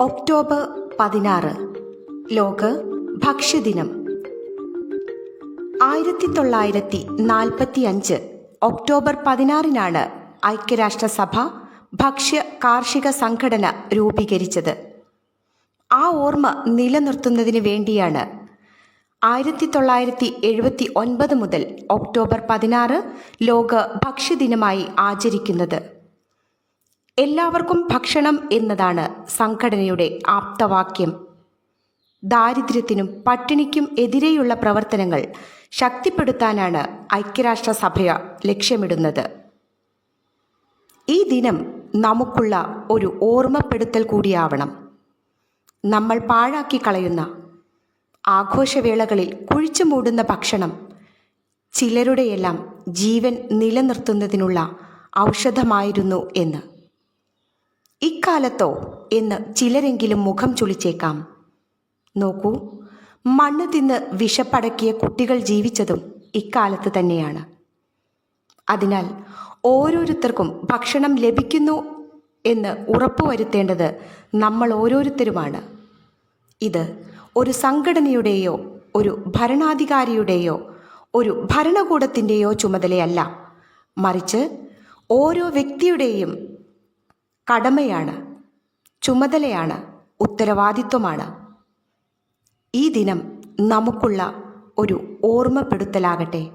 October പതിനാറ്. ലോക ഭക്ഷ്യദിനം. ആയിരത്തി തൊള്ളായിരത്തി നാൽപ്പത്തി അഞ്ച് ഒക്ടോബർ പതിനാറിനാണ് ഐക്യരാഷ്ട്രസഭ ഭക്ഷ്യ കാർഷിക സംഘടന രൂപീകരിച്ചത്. ആ ഓർമ്മ നിലനിർത്തുന്നതിന് വേണ്ടിയാണ് ആയിരത്തി തൊള്ളായിരത്തി എഴുപത്തി ഒൻപത് മുതൽ ഒക്ടോബർ പതിനാറ് ലോക ഭക്ഷ്യദിനമായി ആചരിക്കുന്നത്. എല്ലാവർക്കും ഭക്ഷണം എന്നതാണ് സംഘടനയുടെ ആപ്തവാക്യം. ദാരിദ്ര്യത്തിനും പട്ടിണിക്കും എതിരെയുള്ള പ്രവർത്തനങ്ങൾ ശക്തിപ്പെടുത്താനാണ് ഐക്യരാഷ്ട്രസഭ ലക്ഷ്യമിടുന്നത്. ഈ ദിനം നമുക്കുള്ള ഒരു ഓർമ്മപ്പെടുത്തൽ കൂടിയാവണം. നമ്മൾ പാഴാക്കി കളയുന്ന ആഘോഷവേളകളിൽ കുഴിച്ചു മൂടുന്ന ഭക്ഷണം ചിലരുടെയെല്ലാം ജീവൻ നിലനിർത്തുന്നതിനുള്ള ഔഷധമായിരുന്നു എന്ന്. ഇക്കാലത്തോ എന്ന് ചിലരെങ്കിലും മുഖം ചുളിച്ചേക്കാം. നോക്കൂ മണ്ണ് തിന്ന് വിഷപ്പടക്കിയ കുട്ടികൾ ജീവിച്ചതും ഇക്കാലത്ത് തന്നെയാണ്. അതിനാൽ ഓരോരുത്തർക്കും ഭക്ഷണം ലഭിക്കുന്നു എന്ന് ഉറപ്പുവരുത്തേണ്ടത് നമ്മൾ ഓരോരുത്തരുമാണ്. ഇത് ഒരു സംഘടനയുടെയോ ഒരു ഭരണാധികാരിയുടെയോ ഒരു ഭരണകൂടത്തിന്റെയോ ചുമതലയല്ല. മറിച്ച് ഓരോ വ്യക്തിയുടെയും കടമയാണ് ചുമതലയാണ് ഉത്തരവാദിത്വമാണ്. ഈ ദിനം നമുക്കുള്ള ഒരു ഓർമ്മപ്പെടുത്തലാകട്ടെ.